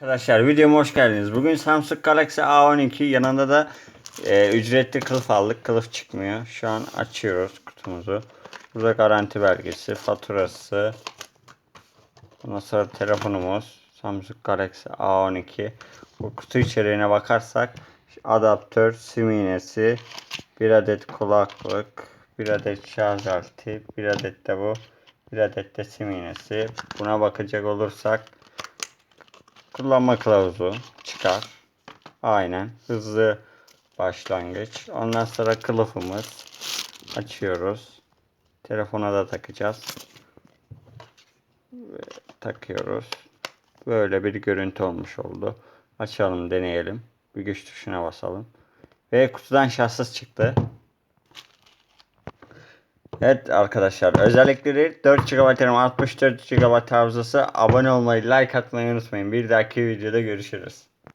Arkadaşlar videoma hoş geldiniz. Bugün Samsung Galaxy A12 yanında da e, ücretli kılıf aldık. Kılıf çıkmıyor. Şu an açıyoruz kutumuzu. Burada garanti belgesi, faturası. Ondan sonra telefonumuz. Samsung Galaxy A12. Bu kutu içeriğine bakarsak adaptör, sim iğnesi, bir adet kulaklık, bir adet şarj aleti, bir adet de bu, bir adet de sim iğnesi. Buna bakacak olursak kullanma kılavuzu çıkar. Aynen. Hızlı başlangıç. Ondan sonra kılıfımız. Açıyoruz. Telefona da takacağız. Ve takıyoruz. Böyle bir görüntü olmuş oldu. Açalım deneyelim. Bir güç tuşuna basalım. Ve kutudan şahsız çıktı. Evet arkadaşlar özellikleri 4 GB RAM 64 GB hafızası abone olmayı like atmayı unutmayın. Bir dahaki videoda görüşürüz.